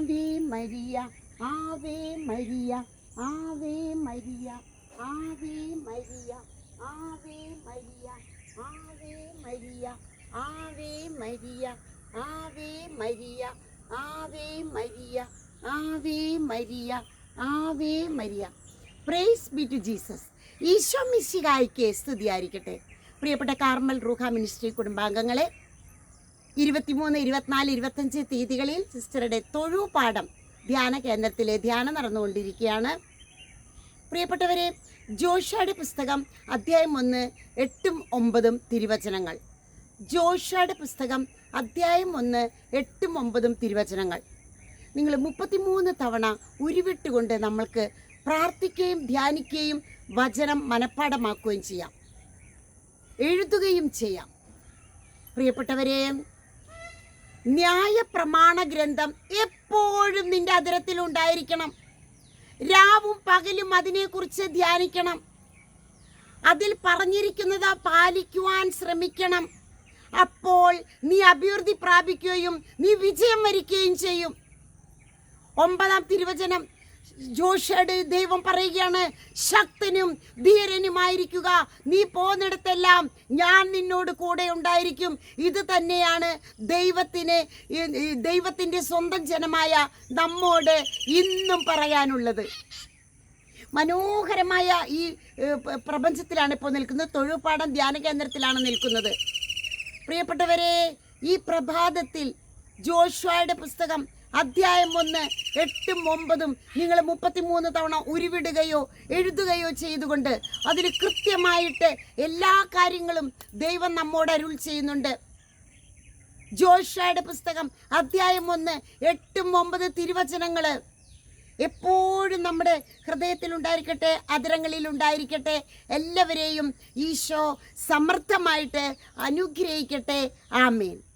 Ave Maria Ave Maria Ave Maria Ave Maria Ave Maria Ave Maria Ave Maria Ave Maria Ave Maria Ave Maria Ave Maria praise be to Jesus Isho മിശികായ്ക്ക് സ്തുതിയായിരിക്കട്ടെ പ്രിയപ്പെട്ട Carmel റൂഹ ministry കുടുംബാംഗങ്ങളെ ഇരുപത്തിമൂന്ന് ഇരുപത്തിനാല് ഇരുപത്തഞ്ച് തീയതികളിൽ സിസ്റ്ററുടെ തൊഴുപാഠം ധ്യാന കേന്ദ്രത്തിലെ ധ്യാനം നടന്നുകൊണ്ടിരിക്കുകയാണ്. പ്രിയപ്പെട്ടവരെ ജോഷയുടെ പുസ്തകം അധ്യായം ഒന്ന് എട്ടും ഒമ്പതും തിരുവചനങ്ങൾ. ജോഷയുടെ പുസ്തകം അധ്യായം ഒന്ന് എട്ടും ഒമ്പതും തിരുവചനങ്ങൾ. നിങ്ങൾ മുപ്പത്തിമൂന്ന് തവണ ഉരുവിട്ടുകൊണ്ട് നമ്മൾക്ക് പ്രാർത്ഥിക്കുകയും ധ്യാനിക്കുകയും വചനം മനഃപ്പാടമാക്കുകയും ചെയ്യാം. എഴുതുകയും ചെയ്യാം. പ്രിയപ്പെട്ടവരെ ന്യായ പ്രമാണ ഗ്രന്ഥം എപ്പോഴും നിന്റെ അതിരത്തിൽ ഉണ്ടായിരിക്കണം രാവും പകലും അതിനെക്കുറിച്ച് ധ്യാനിക്കണം. അതിൽ പറഞ്ഞിരിക്കുന്നത് പാലിക്കുവാൻ ശ്രമിക്കണം. അപ്പോൾ നീ അഭിവൃദ്ധി പ്രാപിക്കുകയും നീ വിജയം വരിക്കുകയും ചെയ്യും. ഒമ്പതാം തിരുവചനം ജോഷയുടെ ദൈവം പറയുകയാണ് ശക്തനും ധീരനുമായിരിക്കുക. നീ പോകുന്നിടത്തെല്ലാം ഞാൻ നിന്നോട് കൂടെ ഉണ്ടായിരിക്കും. ഇത് തന്നെയാണ് ദൈവത്തിന് ദൈവത്തിന്റെ സ്വന്തം ജനമായ നമ്മോട് ഇന്നും പറയാനുള്ളത്. മനോഹരമായ ഈ പ്രപഞ്ചത്തിലാണ് ഇപ്പോൾ നിൽക്കുന്നത്. തൊഴുപാടം ധ്യാന കേന്ദ്രത്തിലാണ് നിൽക്കുന്നത്. പ്രിയപ്പെട്ടവരെ ഈ പ്രഭാതത്തിൽ ജോഷുവയുടെ പുസ്തകം അധ്യായം ഒന്ന് എട്ടും ഒമ്പതും നിങ്ങൾ മുപ്പത്തിമൂന്ന് തവണ ഉരുവിടുകയോ എഴുതുകയോ ചെയ്തുകൊണ്ട് അതിൽ കൃത്യമായിട്ട് എല്ലാ കാര്യങ്ങളും ദൈവം നമ്മോട് അരുൾ ചെയ്യുന്നുണ്ട്. ജോഷയുടെ പുസ്തകം അധ്യായം ഒന്ന് എട്ടും ഒമ്പത് തിരുവചനങ്ങൾ. എപ്പോഴും നമ്മുടെ ഹൃദയത്തിൽ ഉണ്ടായിരിക്കട്ടെ അതിരങ്ങളിൽ ഉണ്ടായിരിക്കട്ടെ എല്ലാവരെയും ഈശോ സമർത്ഥമായിട്ട് അനുഗ്രഹിക്കട്ടെ. ആമേൻ.